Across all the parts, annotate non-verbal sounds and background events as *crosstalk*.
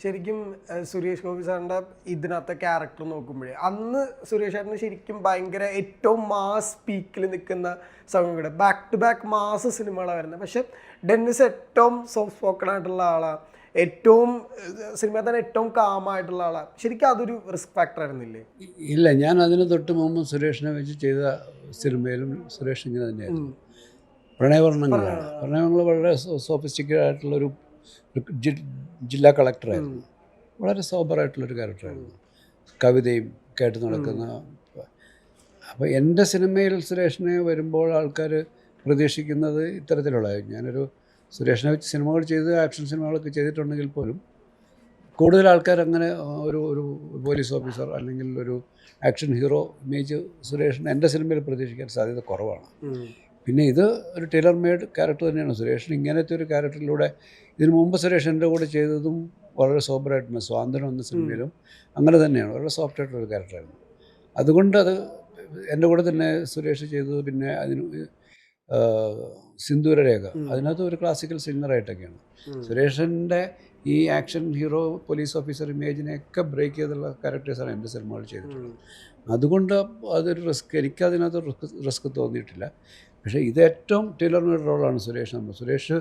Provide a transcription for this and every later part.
ശരിക്കും സുരേഷ് ഗോപി സാറിന്റെ ഇതിനകത്തെ ക്യാരക്ടർ നോക്കുമ്പോഴേ അന്ന് സുരേഷ് ചേട്ടന് ശരിക്കും ഭയങ്കര ഏറ്റവും മാസ് പീക്കിൽ നിൽക്കുന്ന സമയം ബാക്ക് ടു ബാക്ക് മാസ് സിനിമകളാണ് വരുന്നത് പക്ഷെ ഡെന്നിസ് ഏറ്റവും സോഫ്റ്റ് സ്പോക്കൺ ആയിട്ടുള്ള ആളാണ് ഏറ്റവും സിനിമ തന്നെ ഏറ്റവും കാമായിട്ടുള്ള ആളാണ് ശരിക്കും അതൊരു റിസ്ക് ഫാക്ടർ ആയിരുന്നില്ലേ? ഇല്ല ഞാൻ അതിന് തൊട്ട് മുമ്പ് സുരേഷിനെ വെച്ച് ചെയ്ത സിനിമയിലും സുരേഷ് ഇങ്ങനെ തന്നെയായിരുന്നു. പ്രണയവർണങ്ങളാണ്. പ്രണയവർണങ്ങൾ വളരെ സോഫിസ്റ്റിക്കേറ്റഡ് ആയിട്ടുള്ളൊരു ജില്ലാ കളക്ടറായിരുന്നു. വളരെ സോബറായിട്ടുള്ളൊരു ക്യാരക്ടറായിരുന്നു. കവിതയും കേട്ട് നടക്കുന്ന അപ്പോൾ എന്റെ സിനിമയിൽ സുരേഷിനെ വരുമ്പോൾ ആൾക്കാർ പ്രതീക്ഷിക്കുന്നത് ഇത്തരത്തിലുള്ള ഞാനൊരു സുരേഷിനെ വെച്ച് സിനിമകൾ ചെയ്ത് ആക്ഷൻ സിനിമകളൊക്കെ ചെയ്തിട്ടുണ്ടെങ്കിൽ പോലും കൂടുതൽ ആൾക്കാർ അങ്ങനെ ഒരു ഒരു പോലീസ് ഓഫീസർ അല്ലെങ്കിൽ ഒരു ആക്ഷൻ ഹീറോ ഇമേജ് സുരേഷിന് എന്റെ സിനിമയിൽ പ്രതീക്ഷിക്കാൻ സാധ്യത കുറവാണ്. പിന്നെ ഇത് ഒരു ടൈലർ മെയ്ഡ് ക്യാരക്ടർ തന്നെയാണ്. സുരേഷൻ ഇങ്ങനത്തെ ഒരു ക്യാരക്ടറിലൂടെ ഇതിനു മുമ്പ് സുരേഷ് എന്റെ കൂടെ ചെയ്തതും വളരെ സോബറായിട്ടുണ്ട് സ്വാതന്ത്ര്യം എന്ന സിനിമയിലും അങ്ങനെ തന്നെയാണ്. വളരെ സോഫ്റ്റ് ആയിട്ടുള്ള ഒരു ക്യാരക്ടറായിരുന്നു അതുകൊണ്ട് അത് എന്റെ കൂടെ തന്നെ സുരേഷ് ചെയ്തത് പിന്നെ അതിന് സിന്ദൂരരേഖ അതിനകത്ത് ഒരു ക്ലാസിക്കൽ സിംഗറായിട്ടൊക്കെയാണ് സുരേഷിന്റെ ഈ ആക്ഷൻ ഹീറോ പോലീസ് ഓഫീസർ ഇമേജിനെയൊക്കെ ബ്രേക്ക് ചെയ്തുള്ള ക്യാരക്ടേഴ്സാണ് എന്റെ സിനിമകൾ ചെയ്തിട്ടുള്ളത്. അതുകൊണ്ട് അതൊരു റിസ്ക് എനിക്ക് അതിനകത്ത് റിസ്ക് റിസ്ക് തോന്നിയിട്ടില്ല. പക്ഷേ ഇത് ഏറ്റവും ടൈലർ റോളാണ് സുരേഷ് നമ്മൾ സുരേഷ്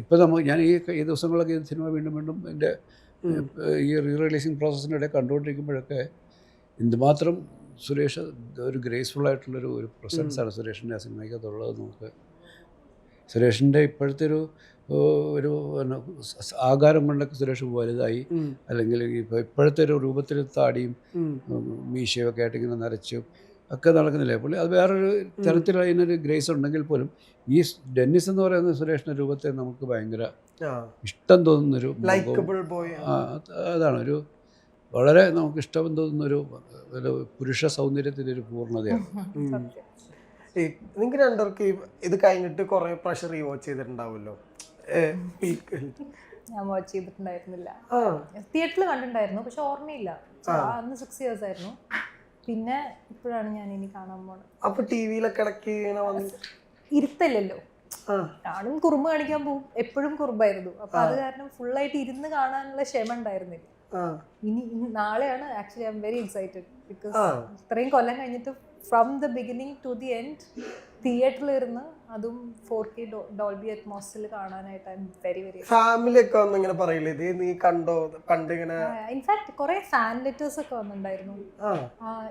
ഇപ്പോൾ നമ്മൾ ഞാൻ ഈ ഈ ദിവസങ്ങളൊക്കെ ഈ സിനിമ വീണ്ടും വീണ്ടും എന്റെ ഈ റീ റിലീസിങ് പ്രോസസ്സിന്റെ ഇടയിൽ കണ്ടുകൊണ്ടിരിക്കുമ്പോഴൊക്കെ എന്തുമാത്രം സുരേഷ് ഒരു ഗ്രേസ്ഫുൾ ആയിട്ടുള്ളൊരു ഒരു പ്രസൻസാണ് സുരേഷിന്റെ ആ സിനിമയ്ക്കകത്തുള്ളത് നമുക്ക്. സുരേഷിന്റെ ഇപ്പോഴത്തെ ഒരു ഒരു ആകാരം കൊണ്ടൊക്കെ സുരേഷ് വലുതായി. അല്ലെങ്കിൽ ഇപ്പോൾ ഇപ്പോഴത്തെ ഒരു രൂപത്തിൽ താടിയും മീശയൊക്കെ മീശയും ആയിട്ട് ഇങ്ങനെ നരച്ചും. ഒക്കെ നടക്കുന്നില്ലേ? പുള്ളി അത് വേറൊരു തരത്തിൽ അതിനൊരു ഗ്രേസ് ഉണ്ടെങ്കിൽ പോലും ഈ ഡെന്നിസ് എന്ന് പറയുന്ന സുരേഷിന്റെ രൂപത്തെ നമുക്ക് ഭയങ്കര ഇഷ്ടം തോന്നുന്നൊരു അതാണ് ഒരു വളരെ നമുക്ക് ഇഷ്ടം തോന്നുന്നൊരു ഒരു പുരുഷ സൗന്ദര്യത്തിന്റെ ഒരു പൂർണതയാണ്. *laughs* നിങ്ങൾക്ക് രണ്ടുപേർക്ക് ഇത് കഴിഞ്ഞിട്ട് കുറെ പ്രഷർ ഈ വാച്ച് ചെയ്തിട്ടുണ്ടാവുമല്ലോ? ഞാൻ വാച്ച് ചെയ്തിട്ടുണ്ടായിരുന്നില്ല. ആ. തിയേറ്ററിൽ കണ്ടിട്ടുണ്ടായിരുന്നു പക്ഷെ ഓർമ്മയില്ല. അന്ന് സിക്സ് ഇയേഴ്സ് ആയിരുന്നു. പിന്നെ ഇപ്പോഴാണ് ഞാൻ ഇനി കാണാൻ പോണത്. അപ്പൊ ടി വിയിലൊക്കെ ഇടയ്ക്ക് ഇങ്ങനെ വന്ന് ഇരുത്തല്ലല്ലോ. ആ. ഞാനും കുറുമ്പ് കാണിക്കാൻ പോകും എപ്പോഴും കുറുമ്പായിരുന്നു. അപ്പൊ അത് കാരണം ഫുള്ളായിട്ട് ഇരുന്ന് കാണാനുള്ള ക്ഷമ ഉണ്ടായിരുന്നില്ല. ഇനി നാളെയാണ് actually I am very excited because ഇത്രയും കൊല്ലം കഴിഞ്ഞിട്ട് from the beginning to the end തിയേറ്ററിൽ ഇരുന്ന് അതും ഫോർ കെ ഡോൾബി അറ്റ്മോസിൽ കാണാനായിട്ട് I am very very family ഒക്കെ വന്ന് ഇങ്ങനെ പറയില്ലേ ഇത് നീ കണ്ടോ? പണ്ട് ഇങ്ങനെ ഇൻഫാക്ട് കുറെ ഫാൻ ലെറ്റേഴ്സ് ഒക്കെ വന്നിട്ടുണ്ടായിരുന്നു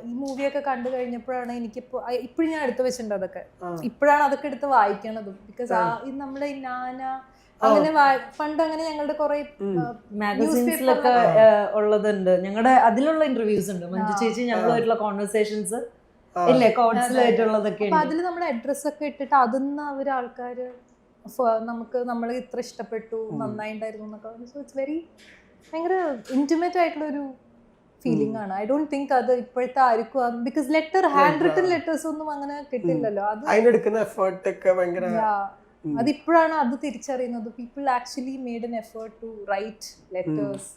ഈ മൂവിയൊക്കെ കണ്ടു കഴിഞ്ഞപ്പോഴാണ് എനിക്ക് ഇപ്പോഴും ഞാൻ എടുത്തു വെച്ചിട്ടുണ്ട് അതൊക്കെ. ഇപ്പോഴാണ് അതൊക്കെ എടുത്ത് വായിക്കണതും. ബിക്കോസ് ആ ഈ നമ്മളെ ഈ നാന അങ്ങനെ പണ്ട് അങ്ങനെ ഞങ്ങളുടെ കുറെ മാഗസീൻസിലൊക്കെ ഉള്ളതുണ്ട്. ഞങ്ങളുടെ അതിലുള്ള ഇന്റർവ്യൂസ് ഉണ്ട്. മഞ്ജു ചേച്ചി ഞങ്ങളുമായിട്ടുള്ള കോൺവെർസേഷൻസ് ഇല്ലേ? ഉള്ളതൊക്കെ അപ്പൊ ഉണ്ട്. അതിൽ നമ്മുടെ അഡ്രസ് ഒക്കെ ഇട്ടിട്ട് അതിന്ന് അവർ ആൾക്കാര് നമുക്ക് നമ്മൾ ഇത്ര ഇഷ്ടപ്പെട്ടു നന്നായിണ്ടായിരുന്നു എന്നൊക്കെ സോ ഇറ്റ്സ് വെരി ഭയങ്കര ഇന്റിമേറ്റ് ആയിട്ടുള്ള ഒരു ഫീലിംഗ് ആണ്. ഐ ഡോണ്ട് തിങ്ക് അത് ഇപ്പോഴത്തെ ആർക്കും because letter hand written letters ഒന്നും അങ്ങനെ കിട്ടില്ലല്ലോ. അത് അതിനെടുക്കുന്ന എഫേർട്ട് ഒക്കെ ഭയങ്കര. അതിപ്പോഴാണ് അത് തിരിച്ചറിയുന്നത്. People actually made an effort to write letters